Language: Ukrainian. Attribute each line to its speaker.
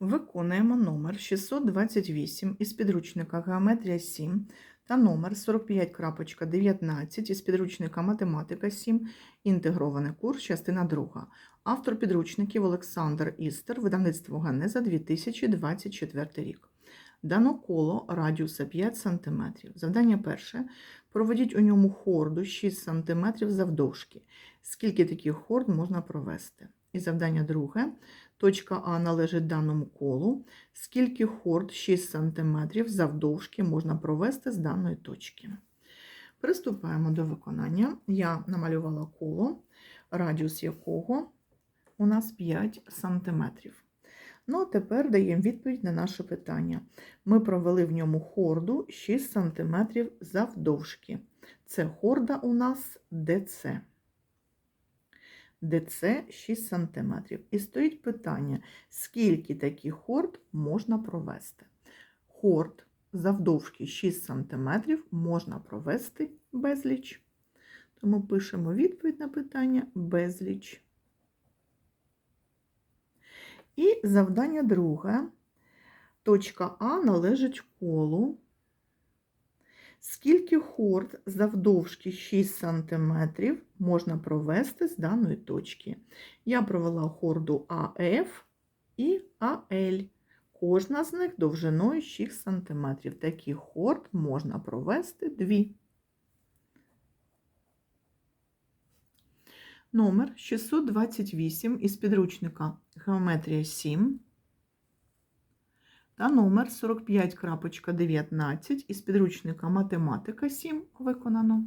Speaker 1: Виконуємо номер 628 із підручника Геометрія 7 та номер 45.19 із підручника Математика 7, інтегрований курс, частина 2. Автор підручників Олександр Істер, видавництво Ганеза 2024 рік. Дано коло радіуса 5 см. Завдання перше. Проведіть у ньому хорду 6 см завдовжки. Скільки таких хорд можна провести? І завдання друге. Точка А належить даному колу. Скільки хорд 6 см завдовжки можна провести з даної точки? Приступаємо до виконання. Я намалювала коло, радіус якого у нас 5 см. Ну, а тепер даємо відповідь на наше питання. Ми провели в ньому хорду 6 см завдовжки. Це хорда у нас ДЦ. ДЦ 6 см. І стоїть питання, скільки таких хорд можна провести. Хорд завдовжки 6 см можна провести безліч. Тому пишемо відповідь на питання безліч. І завдання друге. Точка А належить колу. Скільки хорд завдовжки 6 см можна провести з даної точки? Я провела хорду АФ і АЛ. Кожна з них довжиною 6 см. Таких хорд можна провести 2. Номер 628 із підручника Геометрія 7 та номер 45.19 із підручника Математика 7 виконано.